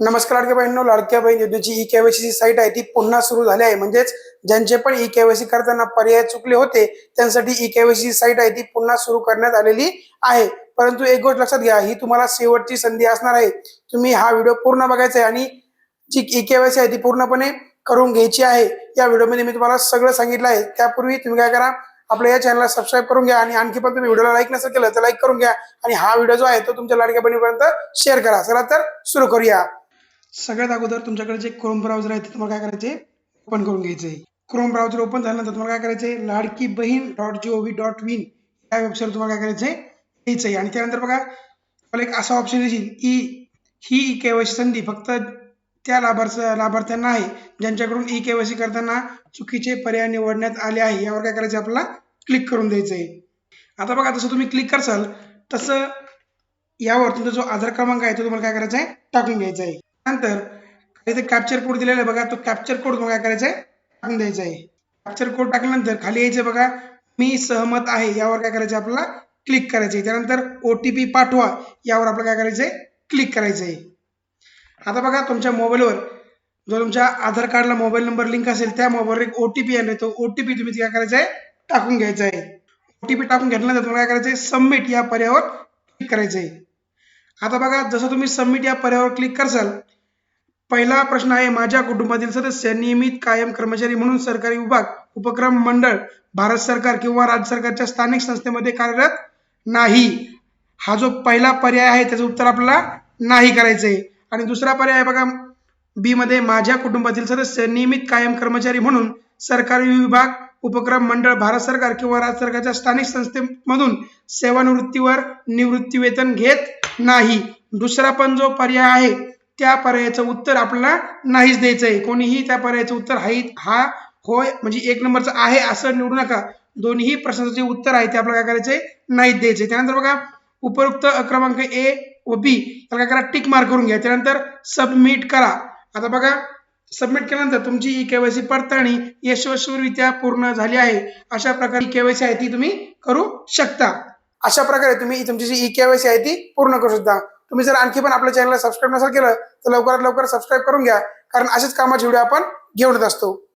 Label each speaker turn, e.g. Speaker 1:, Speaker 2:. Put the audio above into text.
Speaker 1: नमस्कार लाडक्या बहिणीनो लाडक्या बहीण योजनेची ई केवायसी साईट आहे ती पुन्हा सुरू झाली आहे. म्हणजेच ज्यांचे पण ई केवायसी करताना पर्याय चुकले होते त्यांसाठी ई केवायसी साईट आहे ती पुन्हा सुरू करण्यात आलेली आहे. परंतु एक गोष्ट लक्षात घ्या ही तुम्हाला शेवटची संधी असणार आहे. तुम्ही हा व्हिडिओ पूर्ण बघायचा आहे आणि जी ई केवायसी आहे ती पूर्णपणे करून घ्यायची आहे. या व्हिडिओमध्ये मी तुम्हाला सगळं सांगितलं आहे. त्यापूर्वी तुम्ही काय करा आपल्या या चॅनलला सबस्क्राईब करून घ्या आणि आणखी पण तुम्ही व्हिडिओला लाईक नसेल केलं तर लाईक करून घ्या. आणि हा व्हिडिओ जो आहे तो तुमच्या लाडक्या बहिणीपर्यंत शेअर करा. चला तर सुरू करूया. सगळ्यात अगोदर तुमच्याकडे जे क्रोम ब्राउझर आहे ते तुम्हाला काय करायचे? ओपन करून घ्यायचे. क्रोम ब्राउझर ओपन झाल्यानंतर तुम्हाला काय करायचे? Ladki Bahin dot G O V dot in या वेबसाईट तुम्हाला काय करायचे? यायचं आहे आणि त्यानंतर बघा तुम्हाला एक असा ऑप्शन येईल ई ही ई केवायसी संधी फक्त त्या लाभार्थ लाभार्थ्यांना आहे. ज्यांच्याकडून ई केवायसी करताना चुकीचे पर्याय निवडण्यात आले आहे यावर काय करायचं? आपल्याला क्लिक करून द्यायचं. आहे आता बघा जसं तुम्ही क्लिक करसाल तसं यावर तुमचा जो आधार क्रमांक आहे तो तुम्हाला काय करायचा आहे? टाकून घ्यायचा आहे. त्यानंतर इथे कॅप्चर कोड दिलेला आहे बघा. तो कॅप्चर कोड तुम्हाला काय करायचा आहे टाकून द्यायचा आहे. कॅप्चर कोड टाकल्यानंतर खाली यायचं बघा. मी सहमत आहे. यावर काय करायचं आहे आपल्याला? क्लिक करायचं आहे त्यानंतर ओ टी पी पाठवा. यावर आपल्याला काय करायचं आहे क्लिक करायचं आहे आता बघा तुमच्या मोबाईलवर जो तुमच्या आधार कार्डला मोबाईल नंबर लिंक असेल त्या मोबाईलवर एक ओ टी पी आले तो ओ टी पी तुम्ही काय करायचं आहे टाकून घ्यायचा आहे. ओ टी पी टाकून घेतल्यानंतर तुम्हाला काय करायचं आहे सबमिट या पर्यायावर क्लिक करायचं आहे आता बघा जसं तुम्ही सबमिट या पर्यायावर क्लिक करसाल पहिला प्रश्न आहे माझ्या कुटुंबातील सदस्य नियमित कायम कर्मचारी म्हणून सरकारी विभाग उपक्रम मंडळ भारत सरकार किंवा राज्य सरकारच्या स्थानिक संस्थेमध्ये कार्यरत नाही. हा जो पहिला पर्याय आहे त्याचं उत्तर आपल्याला नाही करायचं आहे आणि दुसरा पर्याय आहे बघा बी मध्ये माझ्या कुटुंबातील सदस्य नियमित कायम कर्मचारी म्हणून सरकारी विभाग उपक्रम मंडळ भारत सरकार किंवा राज्य सरकारच्या स्थानिक संस्थेमधून सेवानिवृत्तीवर निवृत्ती वेतन घेत नाही. दुसरा पण जो पर्याय आहे त्या पर्यायाचं उत्तर आपल्याला नाहीच द्यायचं आहे कोणीही त्या पर्यायाचं उत्तर हाही हा होय म्हणजे एक नंबरचं आहे असं निवडू नका. दोन्ही प्रश्नाचं जे उत्तर आहे ते आपल्याला काय करायचंय? नाहीच द्यायचंय. त्यानंतर बघा उपरोक्त क्रमांक ए व बी त्याला काय करा? टिक मार्क करून घ्या. त्यानंतर सबमिट करा. आता बघा सबमिट केल्यानंतर तुमची ई केवायसी पडताळणी यशस्वीरित्या पूर्ण झाली आहे. अशा प्रकारे केवायसी आहे ती तुम्ही करू शकता. अशा प्रकारे तुम्ही तुमची जी ई केवायसी आहे ती पूर्ण करू शकता. तुम्ही जर आणखी पण आपल्या चॅनलला सबस्क्राईब नसेल केलं तर लवकरात लवकर सबस्क्राईब करून घ्या. कारण असेच कामाचे व्हिडिओ आपण घेऊन येत असतो.